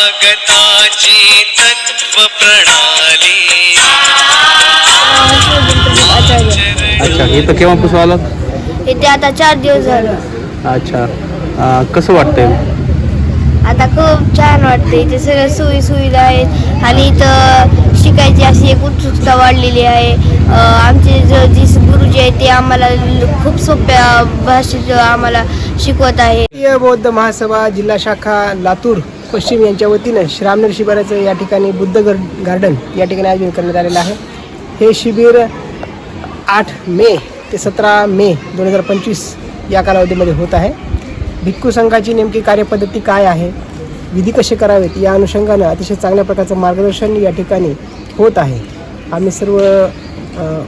स्वागताची तत्व प्रणाली. अच्छा इथं केव्हापासून आलात इथे आता चार दिवस झालं. अच्छा. अं, कसं वाटतंय? आता खूप छान वाटते इथे सगळ्या सोयी सुविधा आहेत. आणि इथं शिकायची अशी एक उत्सुकता वाढलेली आहे. अं, आमचे ज जे गुरुजी आहेत ते आम्हाला ल- खूप सोप्या भाषेत आम्हाला शिकवत आहे भारतीय बौद्ध महासभा जिल्हा शाखा लातूर. पश्चिम यांच्या वतीनं श्रामनेर शिबिराचं या ठिकाणी बुद्ध गर गार्डन या ठिकाणी आयोजन करण्यात आलेलं आहे. हे शिबिर आठ मे ते सतरा मे दोन हजार पंचवीस या कालावधीमध्ये होत आहे. भिक्खू संघाची नेमकी कार्यपद्धती काय आहे? विधी कसे करावेत? या अनुषंगानं अतिशय चांगल्या प्रकारचं मार्गदर्शन या ठिकाणी होत आहे. आम्ही सर्व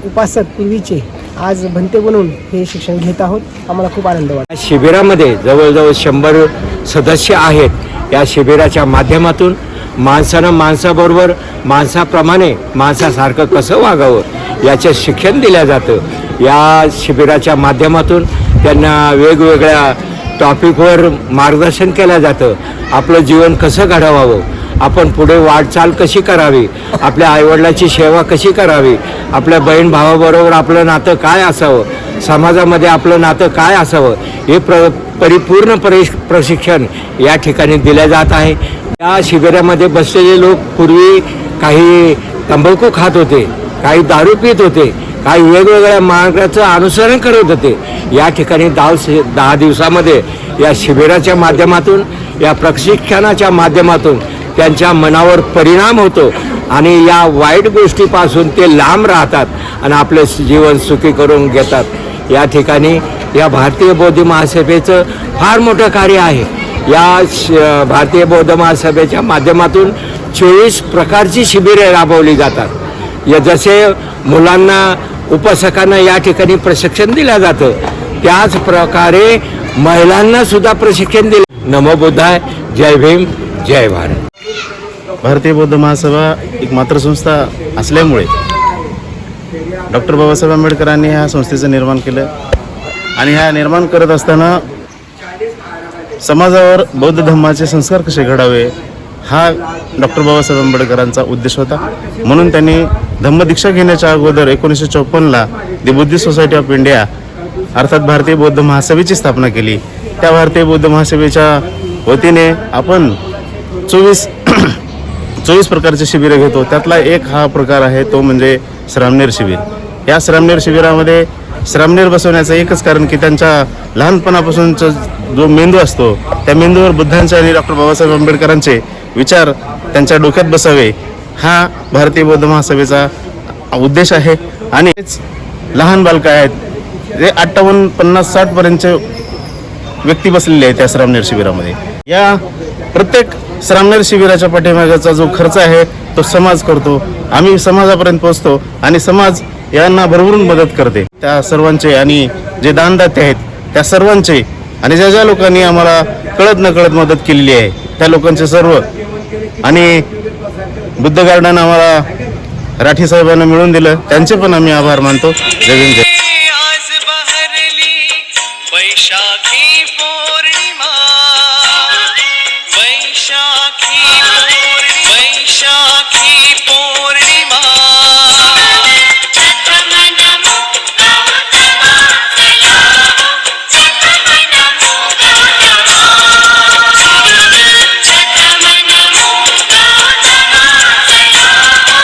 उपासक पूर्वीचे आज भंते बनून हे शिक्षण घेत आहोत. आम्हाला खूप आनंद वाटतो. शिबिरामध्ये जवळजवळ शंभर सदस्य आहेत. या शिबिराच्या माध्यमातून माणसानं माणसाबरोबर माणसाप्रमाणे माणसासारखं कसं वागावं याचं शिक्षण दिलं जातं. या शिबिराच्या माध्यमातून त्यांना वेगवेगळ्या टॉपिकवर मार्गदर्शन केलं जातं. आपलं जीवन कसं घडवावं? आपण पुढे वाटचाल कशी करावी? आपल्या आईवडिलाची सेवा कशी करावी? आपल्या बहीण भावाबरोबर आपलं नातं काय असावं? समाजामध्ये आपलं नातं काय असावं? हे प्र परिपूर्ण परि प्रशिक्षण या ठिकाणी दिलं जात आहे. या शिबिरामध्ये बसलेले लोक पूर्वी काही तंबाखू खात होते काही दारू पित होते काही वेगवेगळ्या मार्गाचं अनुसरण करत होते. या ठिकाणी दहा दहा दिवसामध्ये या शिबिराच्या माध्यमातून या प्रशिक्षणाच्या माध्यमातून त्यांच्या मनावर परिणाम होतो आणि या वाईट गोष्टीपासून ते लांब राहतात आणि आपले जीवन सुखी करून घेतात. या ठिकाणी या भारतीय बौद्ध महासभेचं फार मोठं कार्य आहे. या श भारतीय बौद्ध महासभेच्या माध्यमातून चोवीस प्रकारची शिबिरे राबवली जातात. या जसे मुलांना उपासकांना या ठिकाणी प्रशिक्षण दिलं जातं त्याच प्रकारे महिलांना सुद्धा प्रशिक्षण दिलं नमो बुद्धाय जय भीम जय भारत. भारतीय बौद्ध महासभा एक मातृसंस्था असल्यामुळे डॉक्टर बाबासाहेब आंबेडकरांनी ह्या संस्थेचं निर्माण केलं. आणि ह्या निर्माण करत असताना समाजावर बौद्ध धर्माचे संस्कार कसे घडावे हा डॉक्टर बाबासाहेब आंबेडकरांचा उद्देश होता. म्हणून त्यांनी धम्मदीक्षा घेण्याच्या अगोदर एकोणीसशे चौपन्नला the Buddhist Society of India अर्थात भारतीय बौद्ध महासभेची स्थापना केली. त्या भारतीय बौद्ध महासभेच्या वतीने आपण चोवीस चोवीस प्रकारचे शिबिरं घेतो. त्यातला एक हा प्रकार आहे तो म्हणजे श्रामनेर शिबिर. या श्रामनेर शिबिरामध्ये श्रामनेर बसवण्याचं एकच कारण की त्यांच्या लहानपणापासूनचा जो मेंदू असतो त्या मेंदूवर बुद्धांचे आणि डॉक्टर बाबासाहेब आंबेडकरांचे विचार त्यांच्या डोक्यात बसावे हा भारतीय बौद्ध महासभेचा उद्देश आहे. आणि लहान बालकं आहेत जे अठ्ठावन्न पन्नास साठपर्यंतचे व्यक्ती बसलेले आहेत त्या श्रामनेर शिबिरामध्ये. या प्रत्येक श्रामनेर शिबिराच्या पाठीमागाचा जो खर्च आहे तो समाज करतो. आम्ही समाजापर्यंत पोहोचतो आणि समाज यांना भरभरून मदत करते. त्या सर्वांचे आणि जे दानदाते आहेत त्या सर्वांचे आणि ज्या ज्या लोकांनी आम्हाला कळत न कळत मदत केलेली आहे त्या लोकांचे सर्व आणि बुद्ध गार्डन आम्हाला राठी साहेबांना मिळून दिलं. त्यांचे पण आम्ही आभार मानतो. जय जय বৈশাখী বৈশাখী